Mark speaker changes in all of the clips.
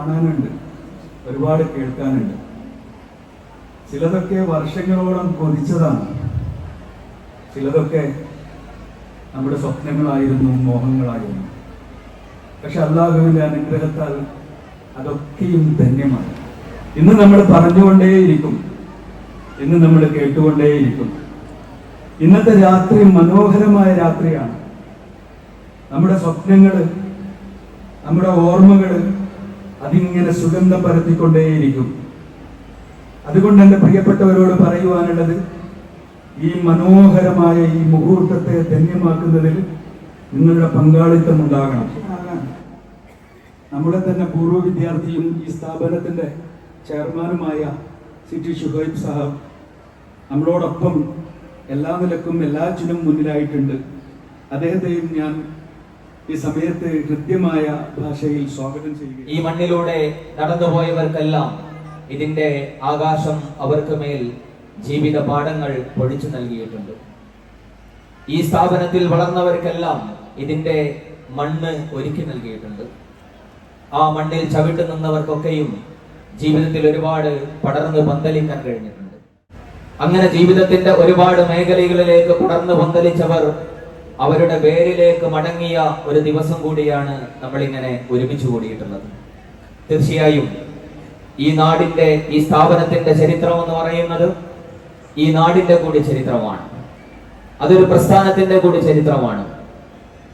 Speaker 1: കാണാനുണ്ട്. ഒരുപാട് കേൾക്കാനുണ്ട്. ചിലതൊക്കെ വർഷങ്ങളോളം കൊതിച്ചതാണ്. ചിലതൊക്കെ നമ്മുടെ സ്വപ്നങ്ങളായിരുന്നു മോഹങ്ങളായിരുന്നു. പക്ഷെ അള്ളാഹുവിന്റെ അനുഗ്രഹത്താൽ അതൊക്കെയും ധന്യമാണ്. ഇന്ന് നമ്മൾ പറഞ്ഞുകൊണ്ടേയിരിക്കും. ഇന്ന് നമ്മൾ കേട്ടുകൊണ്ടേയിരിക്കും. ഇന്നത്തെ രാത്രി മനോഹരമായ രാത്രിയാണ്. നമ്മുടെ സ്വപ്നങ്ങൾ നമ്മുടെ ഓർമ്മകൾ അതിങ്ങനെ സുഗന്ധം പരത്തിക്കൊണ്ടേയിരിക്കും. അതുകൊണ്ട് എന്റെ പ്രിയപ്പെട്ടവരോട് പറയുവാനുള്ളത് ഈ മനോഹരമായ ഈ മുഹൂർത്തത്തെ ധന്യമാക്കുന്നതിൽ നിങ്ങളുടെ പങ്കാളിത്തം ഉണ്ടാകണം. നമ്മുടെ തന്നെ പൂർവ വിദ്യാർത്ഥിയും ഈ സ്ഥാപനത്തിന്റെ ചെയർമാനുമായ സി ടി ഷുഹൈബ് സാഹബ് നമ്മളോടൊപ്പം എല്ലാ നിലക്കും എല്ലാറ്റിനും മുന്നിലായിട്ടുണ്ട്. അദ്ദേഹത്തെയും ഞാൻ ഈ സമയത്ത് കൃത്യമായ ഭാഷയിൽ സ്വാഗതം ചെയ്യുക
Speaker 2: ഈ മണ്ണിലൂടെ നടന്നുപോയവർക്കെല്ലാം ഇതിന്റെ ആകാശം അവർക്ക് മേൽ ജീവിത പാഠങ്ങൾ പൊഴിച്ചു നൽകിയിട്ടുണ്ട്. ഈ സ്ഥാപനത്തിൽ വളർന്നവർക്കെല്ലാം ഇതിന്റെ മണ്ണ് ഒരുക്കി നൽകിയിട്ടുണ്ട്. ആ മണ്ണിൽ ചവിട്ട് നിന്നവർക്കൊക്കെയും ജീവിതത്തിൽ ഒരുപാട് പടർന്ന് പന്തലിക്കാൻ കഴിഞ്ഞിട്ടുണ്ട്. അങ്ങനെ ജീവിതത്തിന്റെ ഒരുപാട് മേഖലകളിലേക്ക് പടർന്ന് പന്തലിച്ചവർ അവരുടെ പേരിലേക്ക് മടങ്ങിയ ഒരു ദിവസം കൂടിയാണ് നമ്മൾ ഇങ്ങനെ ഒരുമിച്ച് കൂടിയിട്ടുള്ളത്. തീർച്ചയായും ഈ നാടിന്റെ ഈ സ്ഥാപനത്തിന്റെ ചരിത്രം എന്ന് പറയുന്നത് ഈ നാടിന്റെ കൂടി ചരിത്രമാണ്. അതൊരു പ്രസ്ഥാനത്തിന്റെ കൂടി ചരിത്രമാണ്.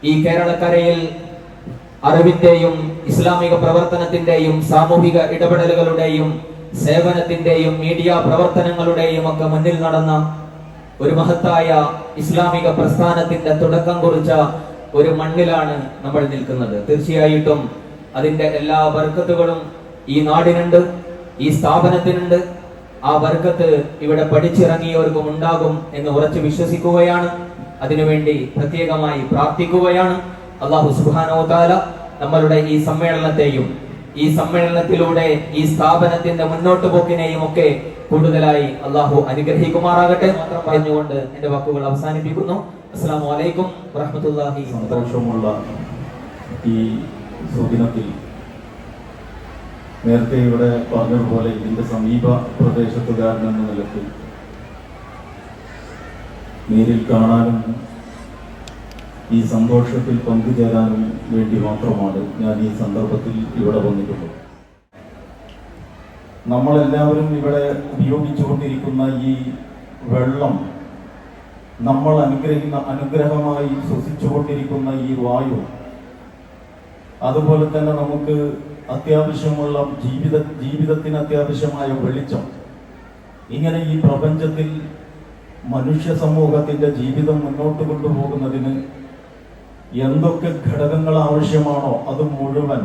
Speaker 2: ഈ കേരളക്കരയിൽ അറിവിന്റെയും ഇസ്ലാമിക പ്രവർത്തനത്തിന്റെയും സാമൂഹിക ഇടപെടലുകളുടെയും സേവനത്തിന്റെയും മീഡിയ പ്രവർത്തനങ്ങളുടെയും ഒക്കെ മുന്നിൽ നടന്ന ഒരു മഹത്തായ ഇസ്ലാമിക പ്രസ്ഥാനത്തിന്റെ തുടക്കം കുറിച്ച ഒരു മണ്ണിലാണ് നമ്മൾ നിൽക്കുന്നത്. തീർച്ചയായിട്ടും അതിന്റെ എല്ലാ വർക്കത്തുകളും ഈ നാടിനുണ്ട് ഈ സ്ഥാപനത്തിനുണ്ട്. ആ വർക്കത്ത് ഇവിടെ പഠിച്ചിറങ്ങിയവർക്കും ഉണ്ടാകും എന്ന് ഉറച്ചു വിശ്വസിക്കുകയാണ്. അതിനുവേണ്ടി പ്രത്യേകമായി പ്രാർത്ഥിക്കുകയാണ്. അള്ളാഹു സുബാനോ താല നമ്മളുടെ ഈ സമ്മേളനത്തെയും ഈ സമ്മേളനത്തിലൂടെ ഈ സ്ഥാപനത്തിന്റെ മുന്നോട്ട് പോക്കിനെയും ഒക്കെ കൂടുതലായി അള്ളാഹു അനുഗ്രഹിക്കുമാറാകട്ടെ പറഞ്ഞുകൊണ്ട് എന്റെ വാക്കുകൾ അവസാനിപ്പിക്കുന്നു. അസ്സാം വറഹമത്തല്ലാഹി
Speaker 3: സന്തോഷമുള്ള ഈ നേരത്തെ ഇവിടെ പറഞ്ഞതുപോലെ ഇതിന്റെ സമീപ പ്രദേശത്തുകാരൻ എന്ന നിലയ്ക്ക് നേരിൽ കാണാനും ഈ സന്തോഷത്തിൽ പങ്കുചേരാനും വേണ്ടി മാത്രമാണ് ഞാൻ ഈ സന്ദർഭത്തിൽ ഇവിടെ വന്നിട്ടുള്ളത്. നമ്മളെല്ലാവരും ഇവിടെ ഉപയോഗിച്ചുകൊണ്ടിരിക്കുന്ന ഈ വെള്ളം നമ്മൾ അനുഗ്രഹിക്കുന്ന അനുഗ്രഹമായി ശ്വസിച്ചുകൊണ്ടിരിക്കുന്ന ഈ വായു അതുപോലെ തന്നെ നമുക്ക് അത്യാവശ്യമുള്ള ജീവിത ജീവിതത്തിന് അത്യാവശ്യമായ വെളിച്ചം ഇങ്ങനെ ഈ പ്രപഞ്ചത്തിൽ മനുഷ്യ സമൂഹത്തിന്റെ ജീവിതം മുന്നോട്ട് കൊണ്ടുപോകുന്നതിന് എന്തൊക്കെ ഘടകങ്ങൾ ആവശ്യമാണോ അത് മുഴുവൻ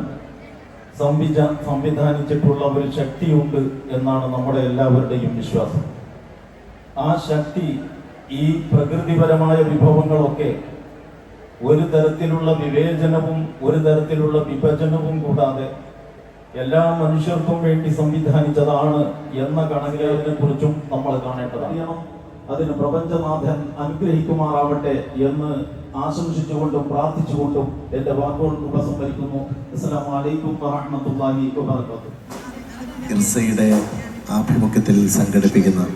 Speaker 3: സംവിധ സംവിധാനിച്ചിട്ടുള്ള ഒരു ശക്തിയുണ്ട് എന്നാണ് നമ്മുടെ എല്ലാവരുടെയും വിശ്വാസം. ആ ശക്തി ഈ പ്രകൃതിപരമായ വിഭവങ്ങളൊക്കെ ഒരു തരത്തിലുള്ള വിവേചനവും ഒരു തരത്തിലുള്ള വിഭജനവും കൂടാതെ എല്ലാ മനുഷ്യർക്കും വേണ്ടി സംവിധാനിച്ചതാണ് എന്ന കണക്കിനെ കുറിച്ചും നമ്മൾ കാണേണ്ടതാണ്. അതിന് പ്രപഞ്ചനാഥൻ അനുഗ്രഹിക്കുമാറാവട്ടെ എന്ന് ആശംസിച്ചുകൊണ്ടും പ്രാർത്ഥിച്ചുകൊണ്ടും എന്റെ വാക്കുകൾ ഉപസംഹരിക്കുന്നു.
Speaker 4: ഇർസയുടെ ആഭിമുഖ്യത്തിൽ സംഘടിപ്പിക്കുന്ന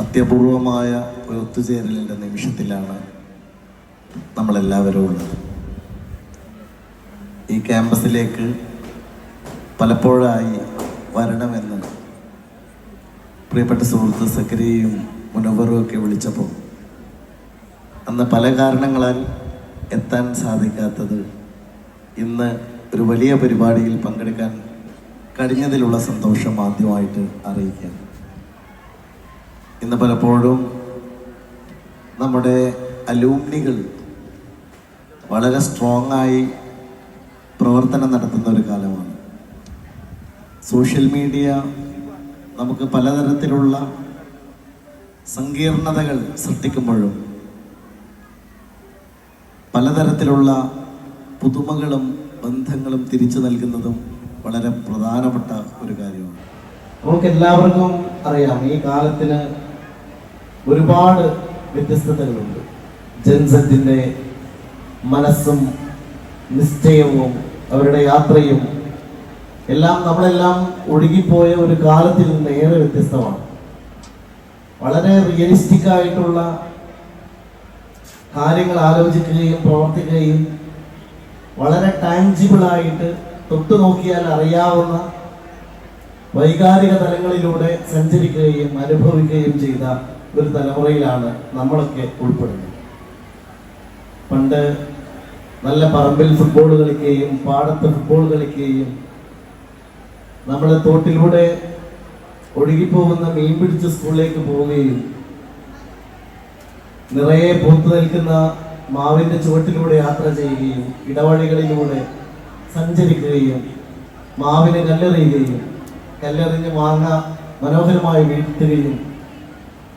Speaker 4: അത്യപൂർവമായ ഒരു ഒത്തുചേരലിന്റെ നിമിഷത്തിലാണ് നമ്മളെല്ലാവരും ഉള്ളത്. ഈ ക്യാമ്പസിലേക്ക് പലപ്പോഴായി വരണമെന്ന് പ്രിയപ്പെട്ട സുഹൃത്ത് സക്രിയയും മുനവറും ഒക്കെ വിളിച്ചപ്പോൾ അന്ന് പല കാരണങ്ങളാൽ എത്താൻ സാധിക്കാത്തത് ഇന്ന് ഒരു വലിയ പരിപാടിയിൽ പങ്കെടുക്കാൻ കഴിഞ്ഞതിലുള്ള സന്തോഷം ആദ്യമായിട്ട് അറിയിക്കാം. ഇന്ന് പലപ്പോഴും നമ്മുടെ അലൂമിനികൾ വളരെ സ്ട്രോങ് ആയി പ്രവർത്തനം നടത്തുന്ന ഒരു കാലമാണ്. സോഷ്യൽ മീഡിയ നമുക്ക് പലതരത്തിലുള്ള സങ്കീർണതകൾ സൃഷ്ടിക്കുമ്പോഴും പലതരത്തിലുള്ള പുതുമകളും ബന്ധങ്ങളും തിരിച്ചു നൽകുന്നതും വളരെ പ്രധാനപ്പെട്ട ഒരു കാര്യമാണ്.
Speaker 5: നമുക്ക് എല്ലാവർക്കും അറിയാം ഈ കാലത്തിന് ഒരുപാട് വ്യത്യസ്തതകളുണ്ട്. ജൻസത്തിന്റെ മനസ്സും നിശ്ചയവും അവരുടെ യാത്രയും എല്ലാം നമ്മളെല്ലാം ഒഴുകിപ്പോയ ഒരു കാലത്തിൽ ഏറെ വ്യത്യസ്തമാണ്. വളരെ റിയലിസ്റ്റിക് ആയിട്ടുള്ള കാര്യങ്ങൾ ആലോചിക്കുകയും പ്രവർത്തിക്കുകയും വളരെ ടാഞ്ചിബിളായിട്ട് തൊട്ടു നോക്കിയാൽ അറിയാവുന്ന വൈകാരിക തലങ്ങളിലൂടെ സഞ്ചരിക്കുകയും അനുഭവിക്കുകയും ചെയ്ത ഒരു തലമുറയിലാണ് നമ്മളൊക്കെ ഉൾപ്പെടുന്നത്. പണ്ട് നല്ല പറമ്പിൽ ഫുട്ബോൾ കളിക്കുകയും പാടത്ത് ഫുട്ബോൾ കളിക്കുകയും നമ്മൾ തോട്ടിലൂടെ ഒഴുകിപ്പോകുന്ന മീൻ പിടിച്ച് സ്കൂളിലേക്ക് പോവുകയും നിറയെ പൂത്തു നിൽക്കുന്ന മാവിന്റെ ചുവട്ടിലൂടെ യാത്ര ചെയ്യുകയും ഇടവഴികളിലൂടെ സഞ്ചരിക്കുകയും മാവിനെ കല്ലെറിയുകയും കല്ലെറിഞ്ഞ് മാങ്ങ മനോഹരമായി വീഴ്ത്തുകയും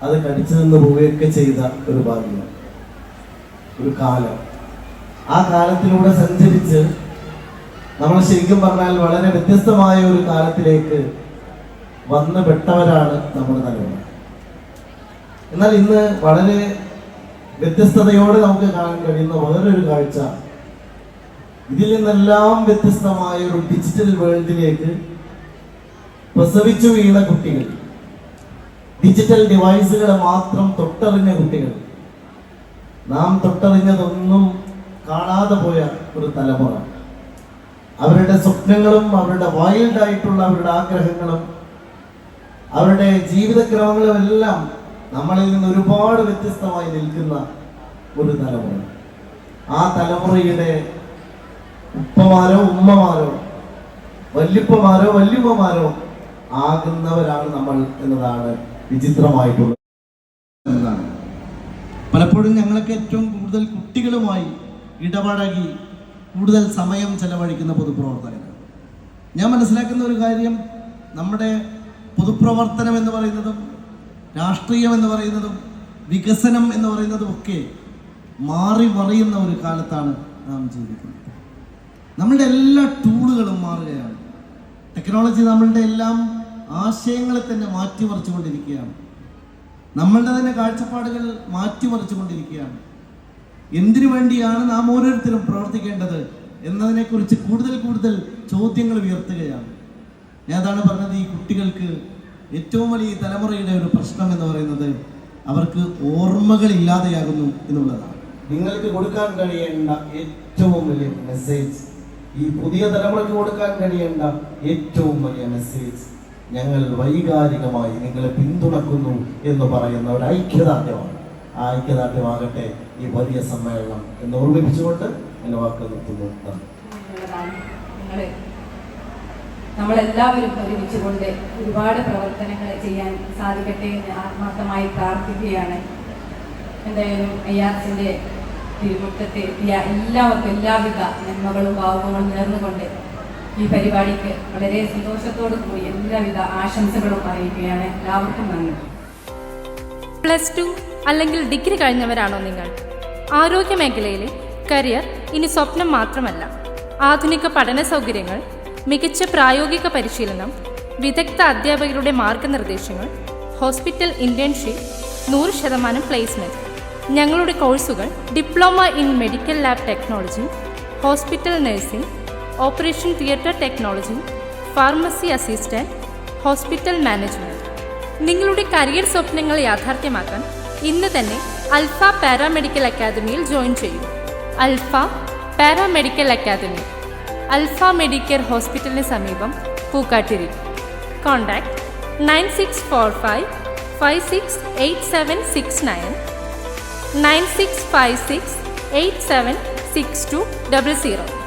Speaker 5: അത് കടിച്ചു നിന്ന് പോവുകയൊക്കെ ചെയ്ത ഒരു ഭാഗ്യം. ഒരു കാലം. ആ കാലത്തിലൂടെ സഞ്ചരിച്ച് നമ്മൾ ശരിക്കും പറഞ്ഞാൽ വളരെ വ്യത്യസ്തമായ ഒരു കാലത്തിലേക്ക് വന്നു പെട്ടവരാണ് നമ്മുടെ തലമുറ. എന്നാൽ ഇന്ന് വളരെ വ്യത്യസ്തതയോടെ നമുക്ക് കാണാൻ കഴിയുന്ന വേറൊരു കാഴ്ച. ഇതിൽ നിന്നെല്ലാം വ്യത്യസ്തമായ ഒരു ഡിജിറ്റൽ വേൾഡിലേക്ക് പ്രസവിച്ചു വീണ കുട്ടികൾ. ഡിജിറ്റൽ ഡിവൈസുകളെ മാത്രം തൊട്ടറിഞ്ഞ കുട്ടികൾ. നാം തൊട്ടറിഞ്ഞതൊന്നും കാണാതെ പോയ ഒരു തലമുറ. അവരുടെ സ്വപ്നങ്ങളും അവരുടെ വൈൽഡ് ആയിട്ടുള്ള അവരുടെ ആഗ്രഹങ്ങളും അവരുടെ ജീവിതക്രമങ്ങളും എല്ലാം നമ്മളിൽ നിന്ന് ഒരുപാട് വ്യത്യസ്തമായി നിൽക്കുന്ന ഒരു തലമുറ. ആ തലമുറയുടെ ഉപ്പമാരോ ഉമ്മമാരോ വല്യപ്പമാരോ വല്യമ്മമാരോ ആകുന്നവരാണ് നമ്മൾ എന്നതാണ് വിചിത്രമായിട്ടുള്ളത്. പലപ്പോഴും ഞങ്ങളൊക്കെ ഏറ്റവും കൂടുതൽ കുട്ടികളുമായി ഇടപഴകി കൂടുതൽ സമയം ചെലവഴിക്കുന്ന പൊതുപ്രവർത്തകരാണ്. ഞാൻ മനസ്സിലാക്കുന്ന ഒരു കാര്യം നമ്മുടെ പൊതുപ്രവർത്തനം എന്ന് പറയുന്നതും രാഷ്ട്രീയം എന്ന് പറയുന്നതും വികസനം എന്ന് പറയുന്നതും ഒക്കെ മാറി മറിയുന്ന ഒരു കാലത്താണ് നാം ജീവിക്കുന്നത്. നമ്മളുടെ എല്ലാ ടൂളുകളും മാറുകയാണ്. ടെക്നോളജി നമ്മളുടെ എല്ലാം ആശയങ്ങളെ തന്നെ മാറ്റിമറിച്ചുകൊണ്ടിരിക്കുകയാണ്. നമ്മളുടെ തന്നെ കാഴ്ചപ്പാടുകൾ മാറ്റിമറിച്ചുകൊണ്ടിരിക്കുകയാണ്. എന്തിനു വേണ്ടിയാണ് നാം ഓരോരുത്തരും പ്രവർത്തിക്കേണ്ടത് എന്നതിനെക്കുറിച്ച് കൂടുതൽ കൂടുതൽ ചോദ്യങ്ങൾ ഉയർത്തുകയാണ്. ഞാൻ അതാണ് പറഞ്ഞത് ഈ കുട്ടികൾക്ക് ഏറ്റവും വലിയ ഈ തലമുറയുടെ ഒരു പ്രശ്നം എന്ന് പറയുന്നത് അവർക്ക് ഓർമ്മകൾ ഇല്ലാതെയാകുന്നു എന്നുള്ളതാണ്. നിങ്ങൾക്ക് കൊടുക്കാൻ കഴിയേണ്ട ഏറ്റവും വലിയ മെസ്സേജ് ഈ പുതിയ തലമുറയ്ക്ക് കൊടുക്കാൻ കഴിയേണ്ട ഏറ്റവും വലിയ മെസ്സേജ് ഞങ്ങൾ വൈകാരികമായി നിങ്ങളെ പിന്തുണക്കുന്നു എന്ന് പറയുന്ന ഒരു ഐക്യദാർഢ്യമാണ്. ആ ഐക്യദാർഢ്യമാകട്ടെ ഈ വലിയ സമ്മേളനം എന്ന് ഓർമ്മിപ്പിച്ചുകൊണ്ട് എന്റെ വാക്ക് നിർത്തുന്നു.
Speaker 6: നമ്മളെല്ലാവരും ഒരുമിച്ചുകൊണ്ട് ഒരുപാട് പ്രവർത്തനങ്ങൾ ചെയ്യാൻ സാധിക്കട്ടെ എന്ന് ആത്മാർത്ഥമായി പ്രാർത്ഥിക്കുകയാണ്. എന്തായാലും തിരുമുറ്റത്തെ തിരുമുറ്റത്ത് എത്തിയ എല്ലാവർക്കും എല്ലാവിധ നന്മകളും ഭാവങ്ങളും നേർന്നുകൊണ്ട് ഈ പരിപാടിക്ക് വളരെ സന്തോഷത്തോടു കൂടി എല്ലാവിധ ആശംസകളും അറിയിക്കുകയാണ്. എല്ലാവർക്കും നന്ദി.
Speaker 7: പ്ലസ് ടു അല്ലെങ്കിൽ ഡിഗ്രി കഴിഞ്ഞവരാണോ നിങ്ങൾ? ആരോഗ്യ മേഖലയിലെ കരിയർ ഇനി സ്വപ്നം മാത്രമല്ല. ആധുനിക പഠന സൗകര്യങ്ങൾ മികച്ച പ്രായോഗിക പരിശീലനം വിദഗ്ധ അധ്യാപകരുടെ മാർഗനിർദ്ദേശങ്ങൾ ഹോസ്പിറ്റൽ ഇന്റേൺഷിപ്പ് നൂറ് ശതമാനം പ്ലേസ്മെന്റ്. ഞങ്ങളുടെ കോഴ്സുകൾ diploma in medical lab technology hospital nursing operation theatre technology pharmacy assistant hospital management. നിങ്ങളുടെ കരിയർ സ്വപ്നങ്ങൾ യാഥാർത്ഥ്യമാക്കാൻ ഇന്ന് തന്നെ അൽഫ പാരാമെഡിക്കൽ അക്കാദമിയിൽ ജോയിൻ ചെയ്യൂ. Alpha paramedical academy. Alpha Medicare ഹോസ്പിറ്റലിന് സമീപം Pookkattiri. Contact nine six four five five six eight seven six nine. Nine six five six eight seven six two double zero.